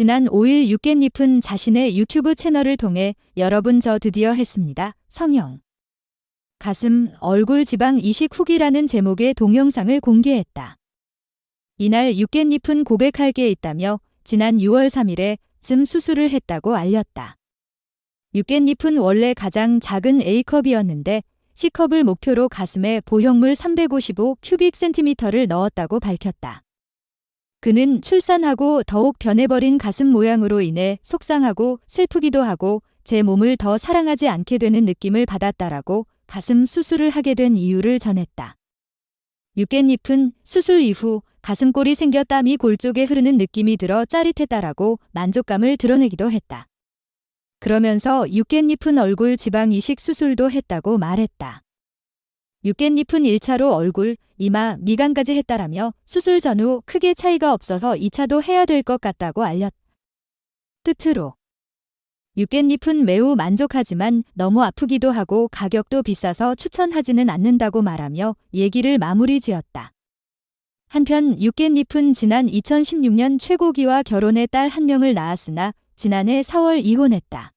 지난 5일 육깻잎은 자신의 유튜브 채널을 통해 여러분 저 드디어 했습니다. 성형. 가슴, 얼굴 지방 이식 후기라는 제목의 동영상을 공개했다. 이날 육깻잎은 고백할 게 있다며 지난 6월 3일에 쯤 수술을 했다고 알렸다. 육깻잎은 원래 가장 작은 A컵이었는데 C컵을 목표로 가슴에 보형물 355 큐빅 센티미터를 넣었다고 밝혔다. 그는 출산하고 더욱 변해버린 가슴 모양으로 인해 속상하고 슬프기도 하고 제 몸을 더 사랑하지 않게 되는 느낌을 받았다라고 가슴 수술을 하게 된 이유를 전했다. 육깻잎은 수술 이후 가슴골이 생겨 땀이 골 쪽에 흐르는 느낌이 들어 짜릿했다라고 만족감을 드러내기도 했다. 그러면서 육깻잎은 얼굴 지방 이식 수술도 했다고 말했다. 육깻잎은 1차로 얼굴, 이마, 미간까지 했다라며 수술 전후 크게 차이가 없어서 2차도 해야 될 것 같다고 알렸다. 끝으로 육깻잎은 매우 만족하지만 너무 아프기도 하고 가격도 비싸서 추천하지는 않는다고 말하며 얘기를 마무리 지었다. 한편 육깻잎은 지난 2016년 최고기와 결혼해 딸 한 명을 낳았으나 지난해 4월 이혼했다.